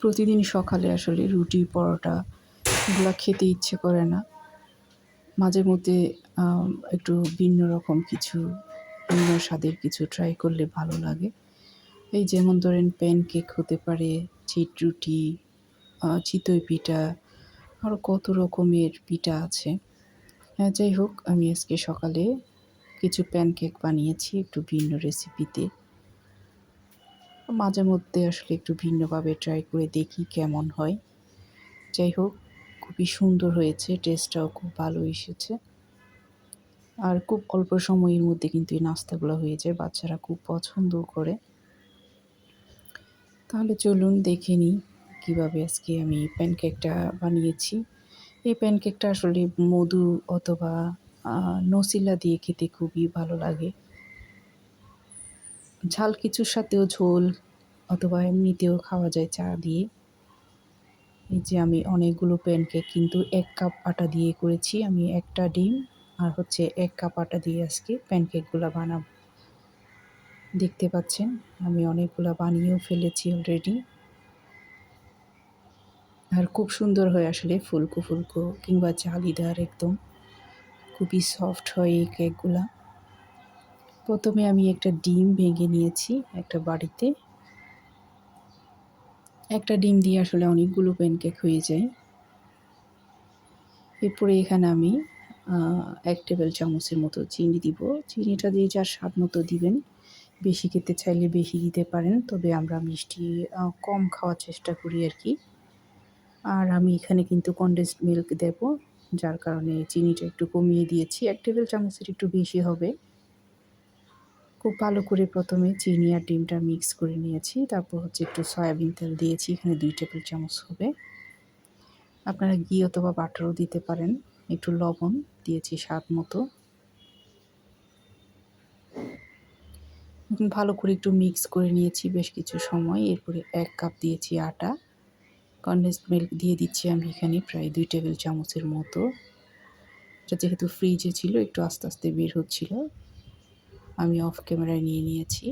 প্রতিদিন সকালে আসলে রুটি, পরোটা এগুলো খেতে ইচ্ছে করে না। মাঝে মধ্যে একটু ভিন্ন রকম কিছু, ভিন্ন স্বাদের কিছু ট্রাই করলে ভালো লাগে। এই যেমন ধরেন প্যান কেক হতে পারে চিট রুটি চিতই পিঠা আরও কত রকমের পিঠা আছে। যাই হোক, আমি আজকে সকালে কিছু প্যানকেক বানিয়েছি একটু ভিন্ন রেসিপিতে মাঝে মধ্যে আসলে একটু ভিন্নভাবে ট্রাই করে দেখি কেমন হয়। যাই হোক, খুবই সুন্দর হয়েছে টেস্টটাও খুব ভালো এসেছে। আর খুব অল্প সময়ের মধ্যে কিন্তু এই নাস্তাগুলো হয়ে যায়, বাচ্চারা খুব পছন্দ করে। তাহলে চলুন দেখে নিই কীভাবে আজকে আমি প্যানকেকটা বানিয়েছি। এই প্যানকেকটা আসলে মধু অথবা নসিলা দিয়ে খেতে খুবই ভালো লাগে। ঝাল কিছুর সাথেও ঝোল অথবা এমনিতেও খাওয়া যায় চা দিয়ে। এই যে আমি অনেকগুলো প্যানকেক কিন্তু এক কাপ আটা দিয়ে করেছি। আমি একটা ডিম আর হচ্ছে এক কাপ আটা দিয়ে আজকে প্যানকেকগুলো বানাবো। দেখতে পাচ্ছেন, আমি অনেকগুলো বানিয়েও ফেলেছি অলরেডি আর খুব সুন্দর হয় আসলে ফুলকো ফুলকো কিংবা জালিদার একদম। খুবই সফট হয় এই কেকগুলা প্রথমে আমি একটা ডিম ভেঙে নিয়েছি একটা বাড়িতে। একটা ডিম দিয়ে আসলে অনেকগুলো প্যানকেক হয়ে যায়। এরপরে এখানে আমি এক টেবিল চামচের মতো চিনি দিব। চিনিটা দিয়ে যার স্বাদ মতো দিবেন। বেশি খেতে চাইলে বেশি দিতে পারেন, তবে আমরা মিষ্টি কম খাওয়ার চেষ্টা করি আর কি আর আমি এখানে কিন্তু কনডেন্সড মিল্ক দেব, যার কারণে চিনিটা একটু কমিয়ে দিয়েছি। এক টেবিল চামচের একটু বেশি হবে। খুব ভালো করে প্রথমে চিনি আর ডিমটা মিক্স করে নিয়েছি। তারপর হচ্ছে একটু সয়াবিন তেল দিয়েছি, এখানে দুই টেবিল চামচ হবে। আপনারা ঘি অথবা বাটারও দিতে পারেন, একটু লবণ দিয়েছি স্বাদ মতো। ভালো করে একটু মিক্স করে নিয়েছি বেশ কিছু সময়, এরপরে এক কাপ দিয়েছি আটা। কনডেন্সড মিল্ক দিয়ে দিচ্ছি আমি এখানে প্রায় দুই টেবিল চামচের মতো। যেহেতু ফ্রিজে ছিল, একটু আস্তে আস্তে বের হচ্ছিল। আমি অফ ক্যামেরায় নিয়ে নিয়েছি।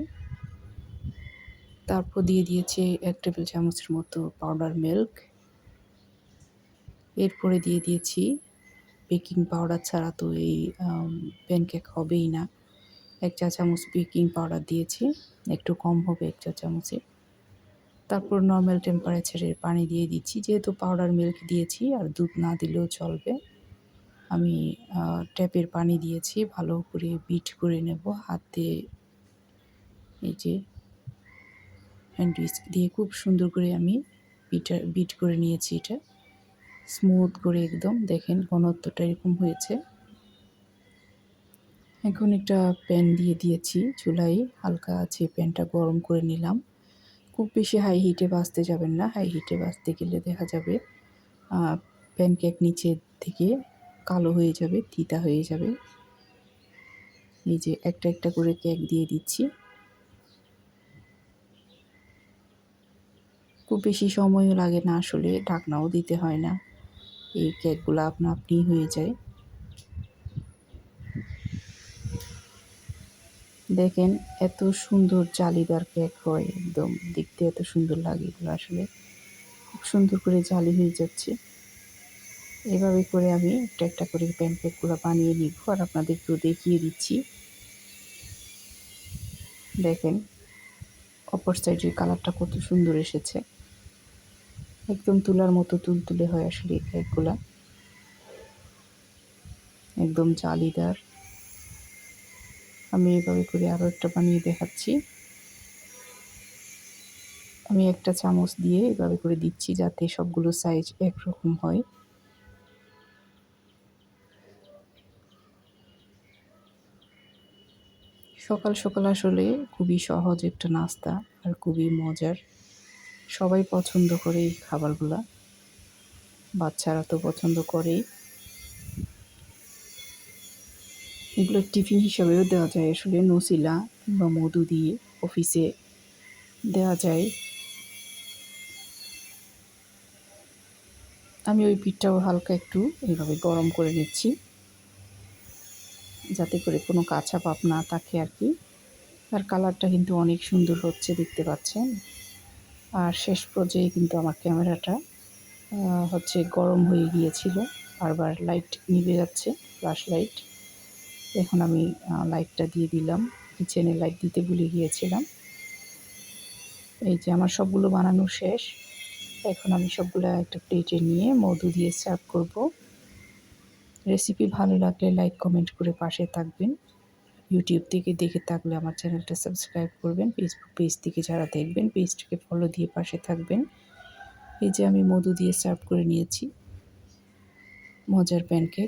তারপর দিয়ে দিয়েছি এক টেবিল চামচের মতো পাউডার মিল্ক এরপরে দিয়ে দিয়েছি বেকিং পাউডার ছাড়া তো এই প্যানকেক হবেই না। এক চা চামচ বেকিং পাউডার দিয়েছি, একটু কম হবে এক চা চামচে। তারপর নর্মাল টেম্পারেচারের পানি দিয়ে দিচ্ছি, যেহেতু পাউডার মিল্ক দিয়েছি আর দুধ না দিলেও চলবে। আমি ট্যাপের পানি দিয়েছি, ভালো করে বিট করে নেব হাতে এই যে হ্যান্ড উইস্ক দিয়ে খুব সুন্দর করে আমি বিটা, বিট করে নিয়েছি এটা। স্মুথ করে একদম, দেখেন ঘনত্বটা এরকম হয়েছে। এখন একটা প্যান দিয়ে দিয়েছি চুলাই হালকা আছে প্যানটা গরম করে নিলাম। খুব বেশি হাই হিটে বাঁচতে যাবেন না হাই হিটে বাঁচতে গেলে দেখা যাবে প্যানকেক নিচে থেকে কালো হয়ে যাবে, তিতা হয়ে যাবে। এই যে একটা একটা করে কেক দিয়ে দিচ্ছি। খুব বেশি সময়ও লাগে না আসলে, ঢাকনাও দিতে হয় না। এই কেকগুলো আপনা আপনি হয়ে যায়। দেখেন এত সুন্দর জালিদার কেক হয় একদম, দেখতে এত সুন্দর লাগে এগুলো আসলে। খুব সুন্দর করে জালি হয়ে যাচ্ছে। এভাবে করে আমি একটা একটা করে প্যানকেকগুলো বানিয়ে নিব আর আপনাদেরকেও দেখিয়ে দিচ্ছি। দেখেন অপর সাইডের কালারটা কত সুন্দর এসেছে। একদম তুলার মতো তুলতুলে হয় আসলে এই একদম জালিদার। আমি এভাবে করে আরও একটা বানিয়ে দেখাচ্ছি। আমি একটা চামচ দিয়ে এভাবে করে দিচ্ছি যাতে সবগুলো সাইজ একরকম হয়। সকাল সকাল আসলে খুবই সহজ একটা নাস্তা আর খুবই মজার। সবাই পছন্দ করে এই খাবারগুলা। বাচ্চারা তো পছন্দ করেই। এগুলো টিফিন হিসাবেও দেওয়া যায় আসলে, নসিলা কিংবা মধু দিয়ে অফিসে দেওয়া যায়। আমি ওই পিঠটাও হালকা একটু এইভাবে গরম করে নিচ্ছি। যাতে করে কোনো কাঁচা পাপ না থাকে আর কি। আর কালারটা কিন্তু অনেক সুন্দর হচ্ছে, দেখতে পাচ্ছেন। আর শেষ পর্যায়ে কিন্তু আমার ক্যামেরাটা হচ্ছে গরম হয়ে গিয়েছিল। বারবার লাইট নিভে যাচ্ছে ফ্ল্যাশ লাইট এখন আমি লাইটটা দিয়ে দিলাম। কিচেনে লাইট দিতে ভুলে গিয়েছিলাম। এই যে আমার সবগুলো বানানো শেষ। এখন আমি সবগুলো একটা প্লেটে নিয়ে মধু দিয়ে সার্ভ করব। রেসিপি ভালো লাগলে লাইক কমেন্ট করে পাশে থাকবেন। ইউটিউব থেকে দেখে থাকলে আমার চ্যানেলটা সাবস্ক্রাইব করবেন। ফেসবুক পেজ থেকে যারা দেখবেন পেজটাকে ফলো দিয়ে পাশে থাকবেন। এই যে আমি মধু দিয়ে সার্ভ করে নিয়েছি। মজার প্যানকেক